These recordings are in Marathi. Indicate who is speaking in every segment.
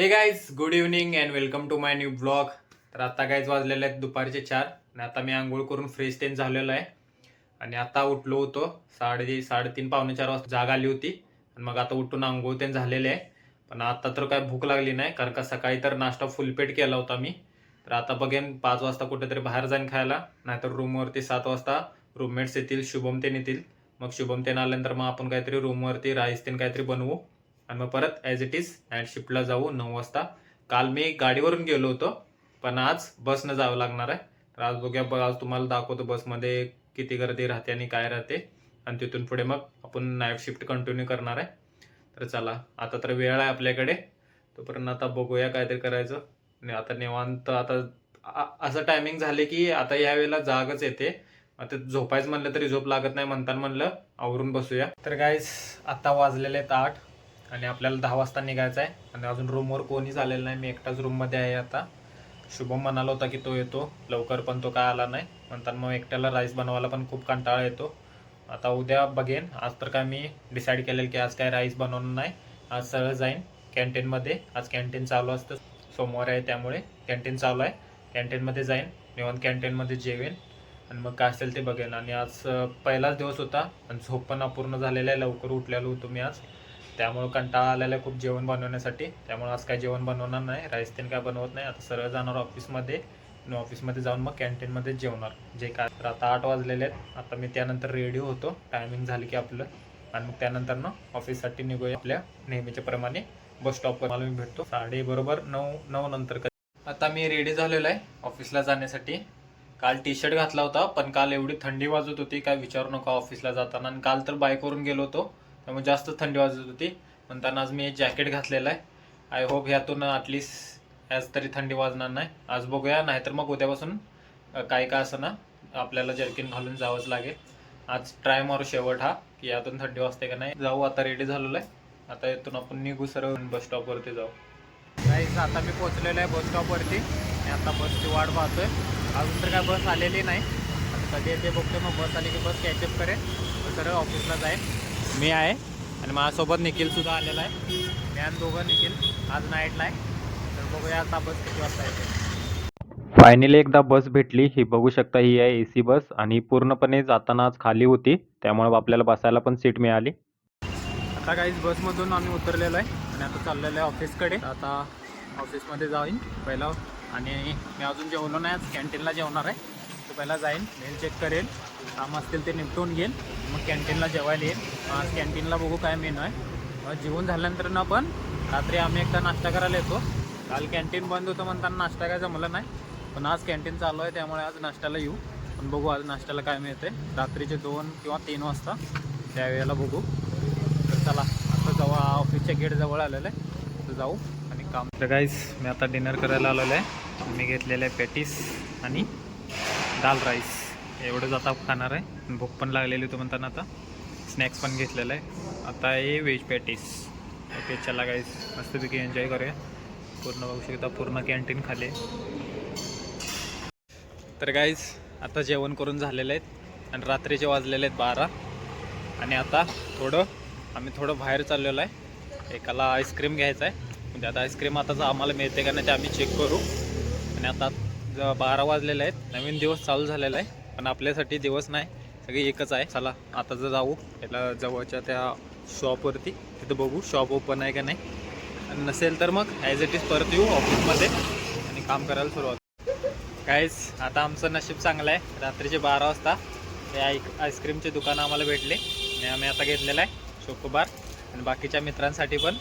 Speaker 1: Hey guys good evening and welcome to my new blog तर आता काहीच वाजलेले आहेत दुपारचे चार आणि आता मी आंघोळ करून फ्रेश तेन झालेलो आहे. आणि आता उठलो होतो साडे साडेतीन पावणे चार वाजता जाग आली होती. आणि मग आता उठून आंघोळ तेन झालेले आहे. पण आता तर काय भूक लागली नाही कारण का सकाळी तर नाश्ता फुलपेट केला होता मी. तर आता बघेन पाच वाजता कुठेतरी बाहेर जाईन खायला. नाहीतर रूमवरती सात वाजता रूममेट्स येतील शुभम तेन येतील. मग शुभम तेन आल्यानंतर मग आपण काहीतरी रूमवरती राईस तेन काहीतरी बनवू. आणि मग परत ॲज इट इज नाईट शिफ्टला जाऊ नऊ वाजता. काल मी गाडीवरून गेलो होतो पण आज बसनं जावं लागणार आहे. तर आज बघूया आज तुम्हाला दाखवतो बसमध्ये किती गर्दी राहते आणि काय राहते. आणि तिथून पुढे मग आपण नाईट शिफ्ट कंटिन्यू करणार आहे. तर चला आता तर वेळ आहे आपल्याकडे. तोपर्यंत आता बघूया काहीतरी करायचं. आणि आता निवांत आता असं टायमिंग झाले की आता या वेळेला जागच येते. आता झोपायचं म्हणलं तरी झोप लागत नाही म्हणताना म्हणलं आवरून बसूया. तर गायस आता वाजलेले आहेत आठ. आणि आपल्याला दहा वाजता निघायचं आहे आणि अजून रूमवर कोणीच आलेलं नाही. मी एकटाच रूममध्ये आहे आता. शुभम म्हणाला होता की तो येतो. लवकर पण तो काय आला नाही. म्हणताना मग एकट्याला राईस बनवायला पण खूप कंटाळा येतो. आता उद्या बघेन. आज तर काय मी डिसाईड केलेलं की आज काय राईस बनवणार नाही. आज सरळ जाईन कॅन्टीनमध्ये आज कॅन्टीन चालू असतं. सोमवार आहे त्यामुळे कॅन्टीन चालू आहे. कॅन्टीनमध्ये जाईन. निवांत कॅन्टीनमध्ये जेवेन. आणि मग काय असेल ते बघेन. आणि आज पहिलाच दिवस होता. आणि झोप पण अपूर्ण झालेला आहे. लवकर उठलेलो होतो मी आज. त्यामुळं कंटाळा आलेला आहे खूप जेवण बनवण्यासाठी. त्यामुळं आज काय जेवण बनवणार नाही राईस तेन काय बनवत नाही. आता सरळ जाणार ऑफिसमध्ये ऑफिसमध्ये जाऊन मग कॅन्टीनमध्ये जेवणार. जे काय तर आता आठ वाजलेले आहेत. आता मी त्यानंतर रेडी होतो. टायमिंग झालं की आपलं. आणि मग त्यानंतर ना ऑफिससाठी निघूया आपल्या नेहमीच्या प्रमाणे. बस स्टॉपवर मला मी भेटतो. साडे बरोबर नऊ नऊ नंतर आता मी रेडी झालेलो आहे ऑफिसला जाण्यासाठी. काल टी शर्ट घातला होता पण काल एवढी थंडी वाजत होती काय विचारू नका ऑफिसला जाताना. आणि काल तर बाईकवरून गेलो होतो. त्यामुळे जास्त थंडी वाजत होती. म्हणताना आज मी एक जॅकेट घातलेलं आहे. आय होप ह्यातून ॲटलिस्ट आज तरी थंडी वाजणार नाही. आज बघूया नाहीतर मग उद्यापासून काय काय असं ना आपल्याला जर्किन घालून जावंच लागेल. आज ट्राय मारू शेवट हा की यातून थंडी वाजते का नाही. जाऊ आता रेडी झालेलो आहे. आता इथून आपण निघू सरळ बस स्टॉपवरती जाऊ. नाही आता मी पोहोचलेलो आहे बस स्टॉपवरती मी आता बसची वाट पाहतोय. अजून तर काय बस आलेली नाही. आता कधी येते बघतो मग बस आली की बस कॅचअप करेल सरळ ऑफिसला जाईल मी आहे आणि माझ्यासोबत निखिलसुद्धा आलेला आहे. मी आणि दोघं निखिल आज नाईटला आहे. तर बघूया आता बस किती वाजता येते. फायनली एकदा बस भेटली. ही बघू शकता ही आहे ए सी बस आणि पूर्णपणे जाताना आज खाली होती. त्यामुळे आपल्याला बसायला पण सीट मिळाली. आता काहीच बसमधून आम्ही उतरलेलो आहे आणि आता चाललेलो आहे ऑफिसकडे आता ऑफिसमध्ये जाईन पहिला आणि मी अजून जेवलो नाही. आज कॅन्टीनला जेवणार आहे. तो पहिला जाईन. मेल चेक करेल. काम असतील ते निपटून घेईल. मग कॅन्टीनला जेवायला येईल. आज कॅन्टीनला बघू काय मेनू आहे. जेवून झाल्यानंतर ना पण रात्री आम्ही एकदा नाश्ता करायला येतो. काल कॅन्टीन बंद होतं म्हणताना नाश्ता काय जमलं नाही. पण आज कॅन्टीन चालू आहे त्यामुळे आज नाश्त्याला येऊ. पण बघू आज नाश्त्याला काय मिळते रात्रीचे दोन किंवा तीन वाजता त्यावेळेला बघू. तर चला आता जवळ ऑफिसच्या गेटजवळ आलेलं आहे. तर जाऊ आणि काम. तर गाईज मी आता डिनर करायला आलेलो आहे. मी घेतलेलं आहे पॅटीस आणि दाल राईस एवढंच आता खाणार आहे. भूक पण लागलेली होती म्हणताना आता. स्नॅक्स पण घेतलेलं आहे. आता हे व्हेज पॅटीस ओके चला गाईज मस्तपैकी एन्जॉय करूया. पूर्ण बघू शकता पूर्ण कॅन्टीन खाली तर गाईज आता जेवण करून झालेले आहेत आणि रात्रीचे वाजलेले आहेत बारा. आणि आता थोडं आम्ही थोडं बाहेर चाललेलो आहे. एकाला आईस्क्रीम घ्यायचं आहे. म्हणजे आता आईस्क्रीम आताच आम्हाला मिळते का नाही ते आम्ही चेक करू. आणि आता बारा वाजलेले आहेत. नवीन दिवस चालू झालेला आहे. पण आपल्यासाठी दिवस नाही. सगळी एकच आहे. चला आता जर जाऊ. त्याला जवळच्या त्या शॉपवरती तिथं बघू शॉप ओपन आहे का नाही. आणि नसेल तर मग ॲज इट इज परत येऊ ऑफिसमध्ये आणि काम करायला सुरुवात. काहीच आता आमचं नशीब चांगलं आहे. रात्रीचे बारा वाजता हे आईक आईस्क्रीमचे दुकानं आम्हाला भेटले. आणि आम्ही आता घेतलेलं आहे शोकोबार. आणि बाकीच्या मित्रांसाठी पण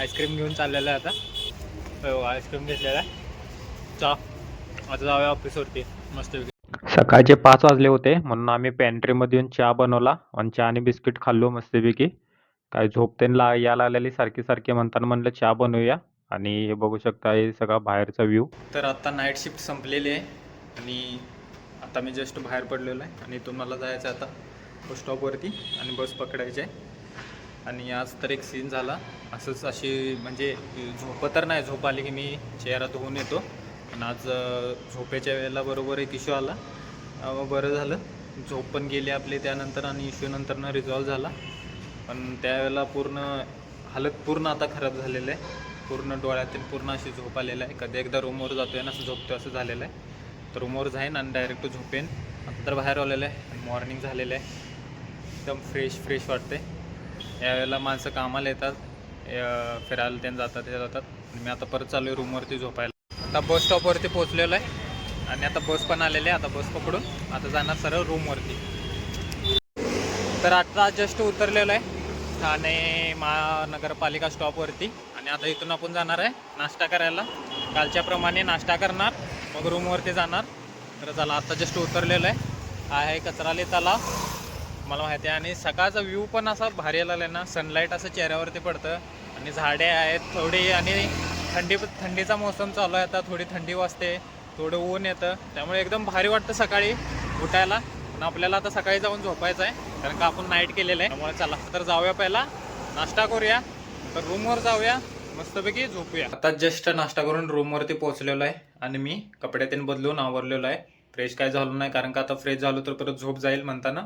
Speaker 1: आईस्क्रीम घेऊन चाललेलं आहे आता. हो आईस्क्रीम घेतलेला आहे. चा आता जाऊया ऑफिसवरती मस्त सकाळचे पाच वाजले होते. म्हणून आम्ही पॅन्ट्रीमध्ये येऊन चहा बनवला आणि चहा आणि बिस्किट खाल्लो मस्तपैकी. काय झोपतेन ला यायला आलेली सारखी सारखी म्हणताना म्हणलं चहा बनवूया आणि हे बघू शकता हे सगळा बाहेरचा व्ह्यू तर आता नाईट शिफ्ट संपलेली आहे आणि आता मी जस्ट बाहेर पडलेलो आहे आणि तुम्हाला मला जायचं आहे आता बस स्टॉपवरती आणि बस पकडायची आहे. आणि आज तर एक सीन झाला. असंच अशी म्हणजे झोप तर नाही झोप आली की मी चेहरा धुवून येतो. पण आज झोपेच्या वेळेला बरोबर एक इश्यू आला. बरं झालं. झोप पण गेली आपली त्यानंतर आणि इश्यूनंतरनं रिझॉल्व झाला. पण त्यावेळेला पूर्ण हालत पूर्ण आता खराब झालेलं आहे. पूर्ण डोळ्यातील पूर्ण अशी झोप आलेलं आहे. कधी एकदा रूमवर जातो आहे ना असं झोपतो असं झालेलं आहे. तर रूमवर जाईन आणि डायरेक्ट झोपेन आता तर बाहेर आलेलं आहे मॉर्निंग झालेलं आहे. एकदम फ्रेश फ्रेश वाटते यावेळेला माणसं कामाला येतात. फिरायला त्यांना जातात ते जातात. आणि मी आता परत चालू आहे रूमवरती झोपायला. आता बस स्टॉपवरती पोहोचलेलो आहे. आणि आता बस पण आलेली आहे आता बस पकडून. आता जाणार सरळ रूमवरती तर आता जस्ट उतरलेलो आहे ठाणे महानगरपालिका स्टॉपवरती आणि आता इथून आपण जाणार आहे नाश्ता करायला. कालच्याप्रमाणे नाश्ता करणार मग रूमवरती जाणार. तर चला आता जस्ट उतरलेलं आहे. हा आहे कचराले तलाव. मला माहिती आहे आणि सकाळचा व्ह्यू पण असा भारी आलेला आहे ना. सनलाईट असं चेहऱ्यावरती पडतं. आणि झाडे आहेत थोडी आणि थंडी थंडीचा मोसम चालू आहे आता थोडी थंडी वाजते. थोडं ऊन येतं. त्यामुळे एकदम भारी वाटतं सकाळी उठायला. पण आपल्याला आता सकाळी जाऊन झोपायचं आहे कारण का आपण नाईट केलेलं आहे. त्यामुळे चला तर जाऊया पहिला. नाश्ता करूया. तर रूमवर जाऊया. मस्तपैकी झोपूया. आता जस्ट नाश्ता करून रूमवरती पोहोचलेलो आहे आणि मी कपडे तीन बदलून आवरलेलो आहे. फ्रेश काय झालो नाही कारण का आता फ्रेश झालो तर परत झोप जाईल म्हणताना.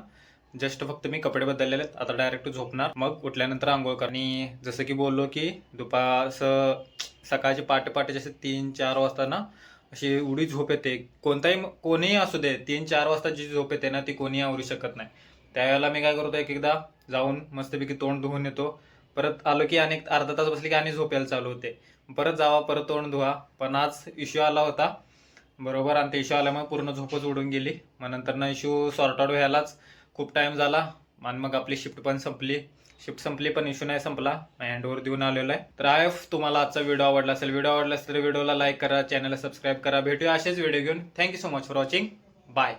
Speaker 1: जस्ट फक्त मी कपडे बदललेले आहेत. आता डायरेक्ट झोपणार. मग उठल्यानंतर आंघोळ कर आणि जसं की बोललो की दुपार असं सकाळचे पाटे पाटे जसे तीन चार वाजता ना अशी उडी झोप येते. कोणताही कोणीही असू दे तीन चार वाजता जी झोप येते ना ती कोणीही आवरू शकत नाही. त्यावेळेला मी काय करतो एक एकदा जाऊन मस्तपैकी तोंड धुवून येतो. परत आलो की अनेक अर्धा तास बसले की आणि झोपायला चालू होते. परत जावा परत तोंड धुवा. पण आज इश्यू आला होता. बरोबर आणि ते इश्यू आल्यामुळे पूर्ण झोपच उडून गेली. मग नंतर ना इश्यू सॉर्ट आउट व्हायलाच खूप टाईम झाला. आणि मग आपली शिफ्ट पण संपली. शिफ्ट संपली पण इश्यू नाही संपला. हँडओव्हर देऊन आलेलो आहे. तर आय एफ तुम्हाला आजचा व्हिडिओ आवडला असेल व्हिडिओ आवडला असेल तर व्हिडिओला लाईक करा चॅनलला सबस्क्राईब करा. भेटूया असेच व्हिडिओ घेऊन. Thank you so much for watching bye